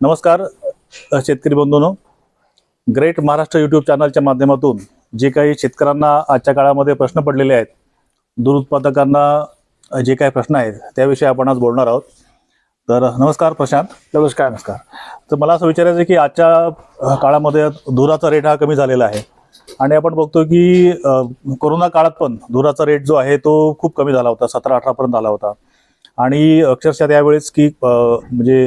नमस्कार शेतकरी बंधूंनो. Great Maharashtra YouTube चॅनलच्या माध्यमातून जे काही शेतकऱ्यांना आजच्या काळामध्ये प्रश्न पडलेले आहेत दूध उत्पादकांना जे काही प्रश्न आहेत त्याविषयी आपण आज बोलणार आहोत. तर नमस्कार प्रशांत. नमस्कार नमस्कार. तर मला असं विचारायचं आहे की आजच्या काळामध्ये दुधाचा रेट हा कमी झालेला आहे. आणि आपण बघतो की कोरोना काळात पण दुधाचा रेट जो आहे तो खूप कमी झाला होता सतरा अठरापर्यंत आला होता. आणि अक्षरशः त्यावेळेस की म्हणजे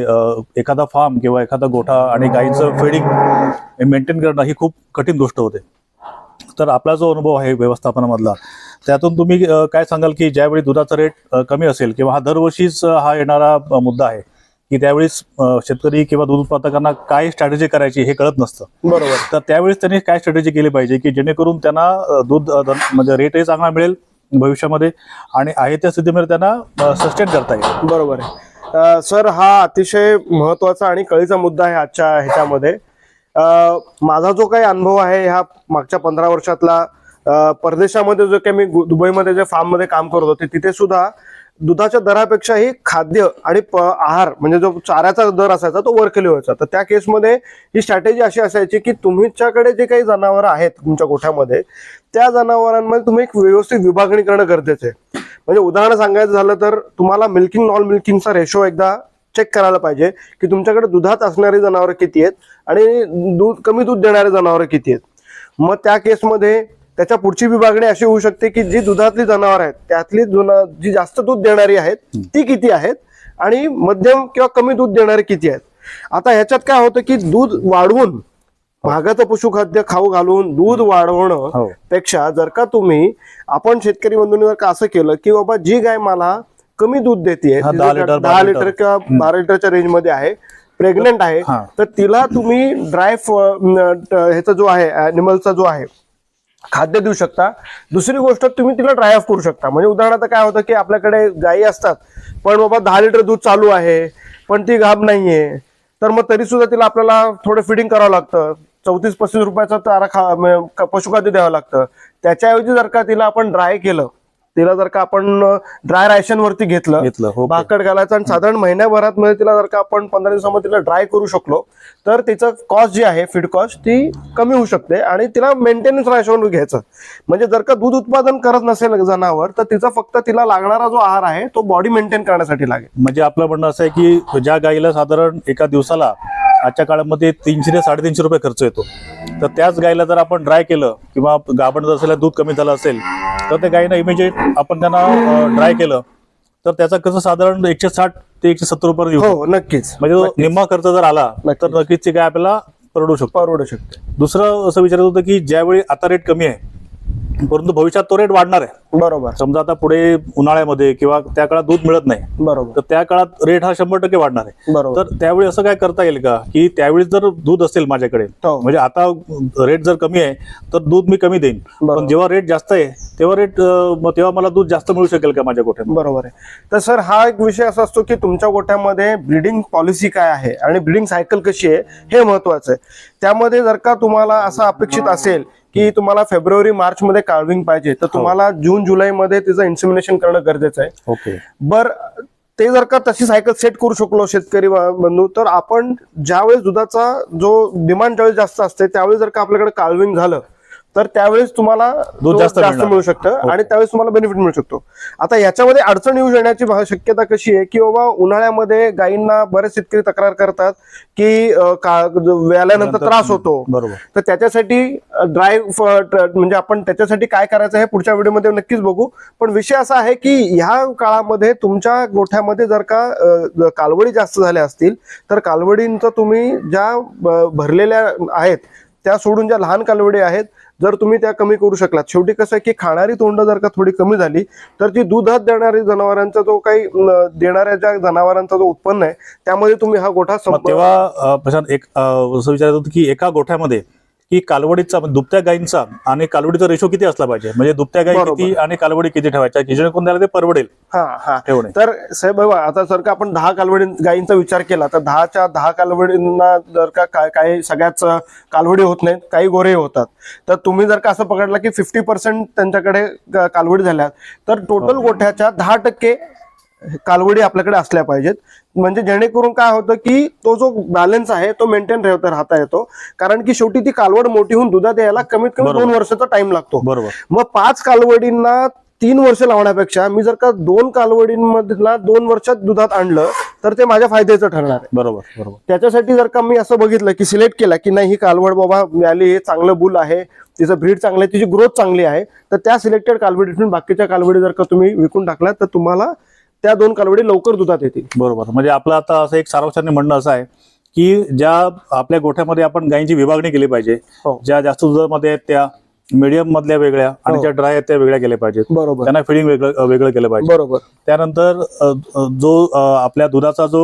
एखादा फार्म किंवा एखादा गोठा आणि गाईचं फेडिंग मेंटेन करणं ही खूप कठीण गोष्ट होते. तर आपला जो अनुभव आहे व्यवस्थापनामधला त्यातून तुम्ही काय सांगाल की ज्यावेळी दुधाचा रेट कमी असेल किंवा हा दरवर्षीच हा येणारा मुद्दा आहे की त्यावेळेस शेतकरी किंवा दूध उत्पादकांना काय स्ट्रॅटेजी करायची हे कळत नसतं. बरोबर. तर त्यावेळेस त्यांनी काय स्ट्रॅटेजी केली पाहिजे की जेणेकरून त्यांना दूध म्हणजे रेटही चांगला मिळेल भविष्यामध्ये आणि आहे त्या स्थितीमध्ये त्यांना सस्टेन करता येईल. बरोबर आहे. सर हा अतिशय महत्त्वाचा आणि कळीचा मुद्दा आहे आजच्या ह्याच्यामध्ये. माझा जो काही अनुभव आहे ह्या मागच्या पंधरा वर्षातला परदेशामध्ये जो काही मी दुबईमध्ये जे फार्ममध्ये काम करत होते तिथे सुद्धा दुधाच्या दरापेक्षाही खाद्य आणि प- आहार म्हणजे जो चाऱ्याचा दर असायचा तो वर खाली व्हायचा. तर त्या केसमध्ये ही स्ट्रॅटेजी अशी असायची की तुमच्याकडे जे काही जनावरं आहेत तुमच्या गोठ्यामध्ये त्या जनावरांमध्ये तुम्ही एक व्यवस्थित विभागणी करणं गरजेचं आहे. म्हणजे उदाहरण सांगायचं झालं तर तुम्हाला मिल्किंग नॉन मिल्किंगचा रेशो एकदा चेक करायला पाहिजे की तुमच्याकडे दुधात असणारी जनावरं किती आहेत आणि दूध कमी दूध देणारे जनावरं किती आहेत. मग त्या केसमध्ये त्याच्या पुढची विभागणी अशी होऊ शकते की जी दुधातली जनावर आहेत त्यातली जुना- जी जास्त दूध देणारी आहेत ती किती आहेत आणि मध्यम किंवा कमी दूध देणारे किती आहेत? आता ह्याच्यात काय होतं की दूध वाढवून महागाचं पशुखाद्य खाऊ घालून दूध वाढवणं हो. पेक्षा जर का तुम्ही आपण शेतकरी बंधूंनी जर का असं केलं की बाबा जी गाय मला कमी दूध देते दहा लिटर, किंवा बारा लिटरच्या रेंजमध्ये आहे प्रेग्नेंट आहे. तर तिला तुम्ही ड्राय ह्याचा जो आहे अॅनिमलचा जो आहे खाद्य देऊ शकता. दुसरी गोष्ट तुम्ही तिला ड्राय ऑफ करू शकता. म्हणजे उदाहरणार्थ काय होतं की आपल्याकडे गायी असतात पण बाबा दहा लिटर दूध चालू आहे पण ती गाभ नाहीये तर मग तरी सुद्धा तिला आपल्याला थोडं फिडिंग करावं लागतं. चौतीस पस्तीस रुपयाचा चारा खा म्हणजे पशुखाद्य द्यावं लागतं. त्याच्याऐवजी जर का तिला आपण ड्राय केलं तिला जर का आपण ड्राय रायशन वरती घेतलं घेतलं हो भाकड घालायचं आणि साधारण महिन्याभरात मध्ये तिला जर का आपण पंधरा दिवसामध्ये तिला ड्राय करू शकलो तर तिचं कॉस्ट जी आहे फीड कॉस्ट ती कमी होऊ शकते आणि तिला मेंटेनन्स राशनवर घ्यायचं. म्हणजे जर का दूध उत्पादन करत नसेल जनावर तर तिचा फक्त तिला लागणारा जो आहार आहे तो बॉडी मेंटेन करण्यासाठी लागेल. म्हणजे आपलं म्हणणं असं आहे की ज्या गाईला साधारण एका दिवसाला आजच्या काळामध्ये तीनशे ते साडेतीनशे रुपये खर्च येतो. तर त्याच गाईला जर आपण ड्राय केलं किंवा गाभण जर असेल दूध कमी झालं असेल तर त्या गाईनं इमिजिएट आपण त्यांना ड्राय केलं. तर त्याचा खर्च साधारण एकशे साठ ते एकशे सत्तर रुपये. हो नक्कीच. म्हणजे तो निम्मा खर्च जर आला. तर नक्कीच. ती गाय आपल्याला परवडू शकतो. परवडू शकते. दुसरं असं विचारत होतं की ज्यावेळी आता रेट कमी आहे परंतु भविष्यात तो रेट वाढणार आहे. बरोबर. समजा आता पुढे उन्हाळ्यामध्ये किंवा त्या काळात दूध मिळत नाही बरोबर. तर त्या काळात रेट हा शंभर टक्के वाढणार आहे. बरोबर. तर त्यावेळी असं काय करता येईल का? की त्यावेळी जर दूध असेल माझ्याकडे हो. म्हणजे आता रेट जर कमी आहे तर दूध मी कमी देईन. पण जेव्हा रेट जास्त आहे तेव्हा रेट तेव्हा मला दूध जास्त मिळू शकेल का माझ्या गोठ्यात बरोबर आहे. तर सर हा एक विषय असा असतो की तुमच्या गोठ्यामध्ये ब्रीडिंग पॉलिसी काय आहे आणि ब्रीडिंग सायकल कशी आहे हे महत्वाचं आहे. त्यामध्ये जर का तुम्हाला असं अपेक्षित असेल की तुम्हाला फेब्रुवारी मार्च मध्ये काळविंग पाहिजे. तर तुम्हाला जून जुलैमध्ये तिचं इन्सिमिनेशन करणं गरजेचं आहे. ओके. बर ते जर का तशी सायकल सेट करू शकलो शेतकरी बंधू तर आपण ज्यावेळेस दुधाचा जो डिमांड ज्यावेळेस जास्त असते त्यावेळेस जर का आपल्याकडे काळविंग झालं तर त्यावेळेस तुम्हाला दूध जास्त. मिळू शकतं आणि त्यावेळेस तुम्हाला बेनिफिट मिळू शकतो. आता याच्यामध्ये अडचण येऊ येण्याची शक्यता कशी आहे की बाबा उन्हाळ्यामध्ये गायींना बरेच शेतकरी तक्रार करतात की व्याल्यानंतर नंतर- त्रास होतो. बरोबर. तर त्याच्यासाठी ड्राय म्हणजे आपण त्याच्यासाठी काय करायचं हे पुढच्या व्हिडिओमध्ये नक्कीच बघू. पण विषय असा आहे की ह्या काळामध्ये तुमच्या गोठ्यामध्ये जर का कालवडी जास्त झाल्या असतील तर कालवडींचं तुम्ही ज्या भरलेल्या आहेत त्या सोडून ज्या लहान कालवडी आहेत जर तुम्ही त्या कमी करू शकलात. शेवटी कसं आहे की खाणारी तोंड जर का थोडी कमी झाली तर जी दुधात देणारी जनावरांचा जो काही देणाऱ्या ज्या जनावरांचा जो उत्पन्न आहे त्यामध्ये तुम्ही हा गोठा तेव्हा प्रशांत एक असं विचारत होतं की एका गोठ्यामध्ये की कालवडीचा दुभत्या गायींचा आणि कालवडीचा रेशो किती असला पाहिजे? म्हणजे दुभत्या गायी. किती आणि कालवडी किती ठेवायच्या? की जेणेकरून त्याला ते परवडेल हा हा. ठेवणे. तर साहेब आता जर का आपण दहा कालवडी गायींचा विचार केला तर दहाच्या दहा कालवडींना जर का काही सगळ्याच कालवडी होत नाहीत काही गोरे होतात. तर तुम्ही जर का असं पकडलं की फिफ्टी पर्सेंट त्यांच्याकडे कालवडी झाल्या तर टोटल. गोठ्याच्या दहा टक्के कालवडी आपल्याकडे असल्या पाहिजेत. म्हणजे जेणेकरून काय होतं की तो जो बॅलन्स आहे तो मेंटेन राहता येतो. कारण की शेवटी ती कालवड मोठी होऊन दुधात यायला कमीत कमी. दोन वर्षाचा टाइम लागतो. बरोबर. मग पाच कालवडींना तीन वर्ष लावण्यापेक्षा मी जर का दोन कालवडींमधला दोन वर्षात दुधात आणलं तर ते माझ्या फायद्याचं ठरणार आहे. बरोबर बरोबर. त्याच्यासाठी जर का मी असं बघितलं की सिलेक्ट केला की नाही ही कालवड बाबा मिळाली हे चांगलं बुल आहे तिचं ब्रीड चांगलं आहे तिची ग्रोथ चांगली आहे तर त्या सिलेक्टेड कालवडीतून बाकीच्या कालवडी जर का तुम्ही विकून टाकल्या तर तुम्हाला त्या दोन कालवडी लवकर दुधात येतील बरोबर म्हणजे आपलं आता असं एक सार्वजनिक म्हणणं असं आहे की ज्या आपल्या गोठ्यामध्ये आपण गायींची विभागणी केली पाहिजे हो. ज्या जास्त दुधामध्ये आहेत त्या मीडियम मधल्या वेगळ्या आणि हो. ज्या ड्राय आहेत त्या वेगळ्या केल्या पाहिजेत. बरोबर. त्यांना फिडिंग वेगळं वेगळं केलं पाहिजे. बरोबर. त्यानंतर जो आपल्या दुधाचा जो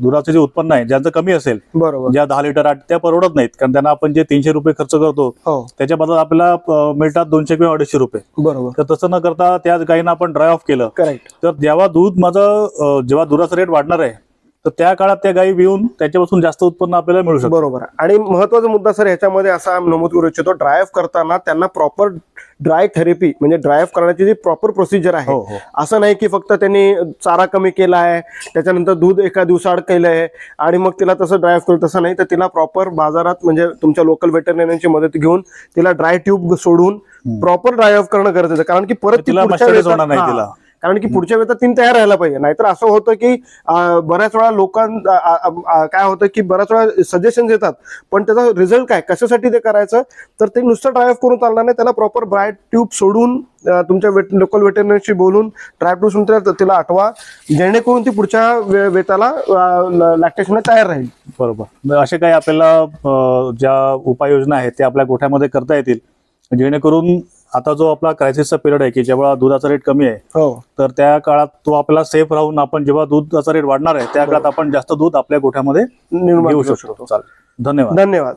दुधाचं जे उत्पन्न आहे ज्यांचं कमी असेल बरोबर. ज्या दहा लिटर आठ त्या परवडत नाहीत. कारण त्यांना आपण जे तीनशे रुपये खर्च करतो हो. त्याच्या बदल आपल्याला मिळतात दोनशे किंवा अडीचशे रुपये. बरोबर. तर तसं न करता त्याच गायींना आपण ड्राय ऑफ केलं. करेक्ट तर जेव्हा दूध माझं जेव्हा दुधाचा रेट वाढणार आहे तर त्या काळात त्या गायी विळून त्याच्यापासून जास्त उत्पन्न आपल्याला मिळू शकतं. बरोबर आणि महत्त्वाचा मुद्दा सर ह्याच्यामध्ये असा नमूद करू इच्छितो ड्राय ऑफ करताना त्यांना प्रॉपर ड्राय थेरपी म्हणजे ड्राय ऑफ करण्याची जी प्रॉपर प्रोसिजर आहे हो हो. असं नाही की फक्त त्यांनी चारा कमी केला आहे त्याच्यानंतर दूध एका दिवसाआड केलं आहे आणि मग तिला तसं ड्राय ऑफ केलं तसं नाही. तर तिला प्रॉपर बाजारात म्हणजे तुमच्या लोकल वेटरनेरियनची मदत घेऊन तिला ड्राय ट्यूब सोडून प्रॉपर ड्राय ऑफ करणं गरजेचं कारण की परत तिला होणार नाही. तिला. कारण की पुढच्या वेळेस तीन तयार राहायला पाहिजे. नाहीतर असं होतं की बऱ्याच वेळा लोकां आ- आ- आ- काय होतं की बऱ्याच वेळा सजेशन येतात पण त्याचा रिझल्ट काय? कशासाठी ते करायचं? तर ते नुसतं ड्राय ऑफ करून चालणार नाही. त्याला प्रॉपर ड्राय ट्यूब सोडून तुमच्या वेट लोकल वेटरनरीशी बोलून ट्यूब तिला तिला आठवा. जेणेकरून ती पुढच्या वेताला लॅक्टेशन तयार राहील. बरोबर. असे काही आपल्याला ज्या उपाययोजना आहेत त्या आपल्या गोठ्यामध्ये करता येतील. जेणेकरून आता जो आपला क्रायसिसचा पिरियड आहे की जेव्हा दुधाचा रेट कमी आहे हो. तर त्या काळात तो आपल्याला सेफ राहून आपण जेव्हा दुधाचा रेट वाढणार आहे त्या काळात आपण जास्त दूध आपल्या गोठ्यामध्ये निर्माण घेऊ शकतो. चालेल. धन्यवाद. धन्यवाद.